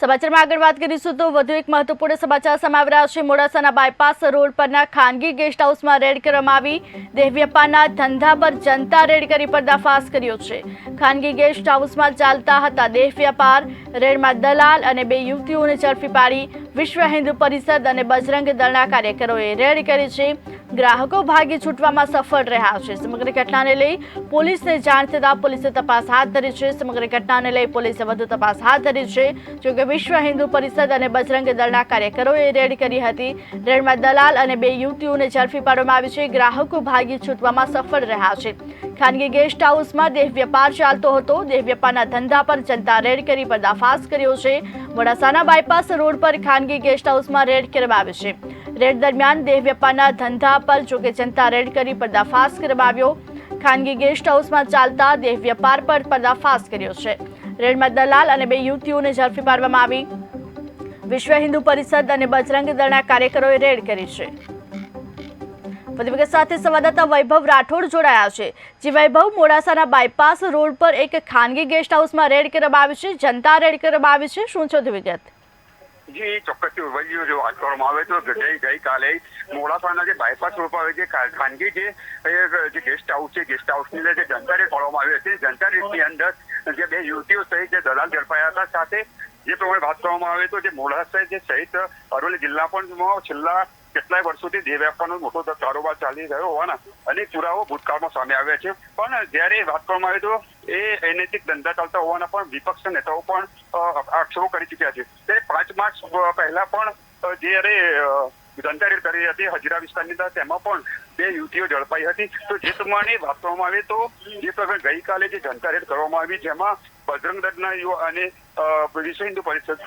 સમાચારમાં આગળ વાત કરીશું તો વધુ એક મહત્વપૂર્ણ સમાચાર સામે છે. મોડાસાના બાયપાસ રોડ પરના ખાનગી ગેસ્ટ હાઉસમાં રેડ કરવામાં આવી. દેહ વેપારના ધંધા પર જનતા રેડ કરી પર્દાફાશ કર્યો છે. ખાનગી ગેસ્ટ હાઉસમાં ચાલતા હતા દેહ વેપાર રેડમાં દલાલ અને બે યુવતીઓને ઝડપી પાડી વિશ્વ હિન્દુ પરિષદ અને બજરંગ દળના કાર્યકરોએ રેડ કરી છે. ગ્રાહકો ભાગી છૂટવામાં સફળ રહ્યા છે. સમગ્ર ઘટનાને લઈ પોલીસને જાણ થતાં પોલીસે તપાસ હાથ ધરી છે. સમગ્ર ઘટનાને લઈ પોલીસે વધુ તપાસ હાથ ધરી છે. જોકે વિશ્વ હિન્દુ પરિષદ અને બજરંગ દળના કાર્યકરોએ રેડ કરી હતી. રેડમાં દલાલ અને બે યુવતીઓને ઝડપી પાડવામાં આવી છે. ગ્રાહકો ભાગી છૂટવામાં સફળ રહ્યા છે. ખાનગી ગેસ્ટ હાઉસમાં દેહ વેપાર ચાલતો હતો. દેહ વેપારના ધંધા પર જનતા રેડ કરી પર્દાફાશ કર્યો છે. મોડાસાના બાયપાસ રોડ પર ખાનગી ગેસ્ટ હાઉસમાં રેડ કરવામાં આવી છે. રેડ દરમિયાન દેહ વેપારના ધંધા પર જોકે જનતા રેડ કરી પર્દાફાશ કરવામાં આવ્યો ખાનગી ગેસ્ટ હાઉસમાં ચાલતા દેહ વેપાર પર પર્દાફાશ કર્યો છે. રેડમાં દલાલ અને બે યુવતીઓને ઝડપી પાડવામાં આવી. વિશ્વ હિન્દુ પરિષદ અને બજરંગ દળના કાર્યકરોએ રેડ કરી છે. વધુ સાથે સંવાદદાતા વૈભવ રાઠોડ જોડાયા છે. જે વૈભવ, મોડાસાના બાયપાસ રોડ પર એક ખાનગી ગેસ્ટ હાઉસમાં રેડ કરવામાં આવી છે. જનતા રેડ કરવામાં આવી છે. શું છે વિગત? જી, ચોક્કસથી વૈયો જો વાત કરવામાં આવે તો ગઈ ગઈકાલે મોડાસાના જે બાયપાસ રોડ પર જે ખાનગી જે ગેસ્ટ હાઉસ છે ગેસ્ટ હાઉસની અંદર જે જનતા રેડ આવી હતી. જનતા રેડની અંદર જે બે યુવતીઓ સહિત જે દલાલ ઝડપાયા હતા, સાથે જે પ્રમાણે વાત કરવામાં આવે તો જે મોડાસા જે સહિત અરવલ્લી જિલ્લા પણ છેલ્લા કેટલાય વર્ષોથી દેહ વ્યાપારનો મોટો કારોબાર ચાલી રહ્યો હોવાના અનેક પુરાવો ભૂતકાળમાં સામે આવ્યા છે. પણ જ્યારે વાત કરવામાં આવે તો એ અનૈતિક ધંધા ચાલતા હોવાના પણ વિપક્ષ નેતાઓ પણ આક્ષેપો કરી ચૂક્યા છે. ત્યારે પાંચ માર્ચ પહેલા પણ જ્યારે અ, કરી હતી હજીરા વિસ્તારની અંદર તેમાં પણ બે યુવતીઓ ઝડપાઈ હતી. તો જે પ્રમાણે વાપરવામાં આવે તો જે પ્રમાણે ગઈકાલે જે જનતા રેડ કરવામાં આવી જેમાં બજરંગ દળના યુવા અને વિશ્વ હિન્દુ પરિષદ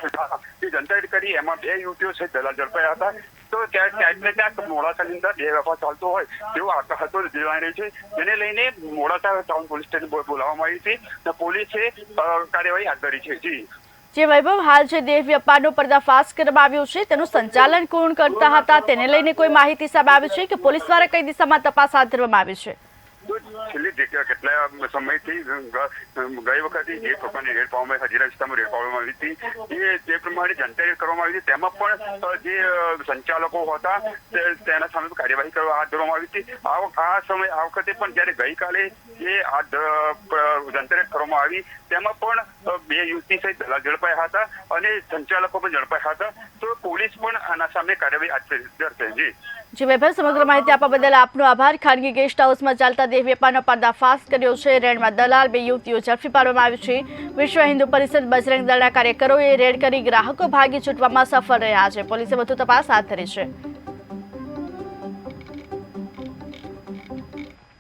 જે જનતા રેડ કરી એમાં બે યુવતીઓ છે ઝડપાયા હતા. તો ત્યાં ક્યાંક ક્યાંક મોડાસાની અંદર બે વેપાર ચાલતો હોય તેવો હતો જણાઈ રહ્યું છે. જેને લઈને મોડાસા ટાઉન પોલીસ સ્ટેશન બોલાવવામાં આવી છે અને પોલીસે કાર્યવાહી હાથ ધરી છે. જી. જે વૈભવ, હાલ જે દેહ વેપારનો પર્દાફાશ કરવામાં આવ્યો છે, તેનું સંચાલન કોણ કરતા હતા, તેને લઈને કોઈ માહિતી સામે આવી છે કે પોલીસ દ્વારા કઈ દિશામાં તપાસ હાથ ધરવામાં આવી છે? છેલ્લી કેટલા સમયથી ગઈ વખતે જે પ્રકારની રેડ પાડવામાં હજીરા વિસ્તારમાં રેડ પાડવામાં આવી હતી, એ જે પ્રમાણે જાણકારી કરવામાં આવી હતી, તેમાં પણ જે સંચાલકો હતા તેના સામે કાર્યવાહી કરવા હાથ ધરવામાં આવી હતી. આ સમય, આ વખતે પણ જ્યારે ગઈકાલે જે આ રેડ કરવામાં આવી, તેમાં પણ બે યુવતી સહિત દલાલ ઝડપાયા હતા અને સંચાલકો પણ ઝડપાયા હતા. તો પોલીસ પણ આના સામે કાર્યવાહી હાથ ધરશે. જી. જી, વૈભવ, સમગ્ર માહિતી આપવા બદલ આપનો આભાર. ખાનગી ગેસ્ટ હાઉસમાં ચાલતા દેહ વેપારનો પર્દાફાશ કર્યો છે. રેડમાં દલાલ બે યુવતીઓ ઝડપી પાડવામાં આવી છે. વિશ્વ હિન્દુ પરિષદ બજરંગ દળના કાર્યકરોએ રેડ કરી ગ્રાહકો ભાગી છૂટવામાં સફળ રહ્યા છે. પોલીસે વધુ તપાસ હાથ ધરી છે.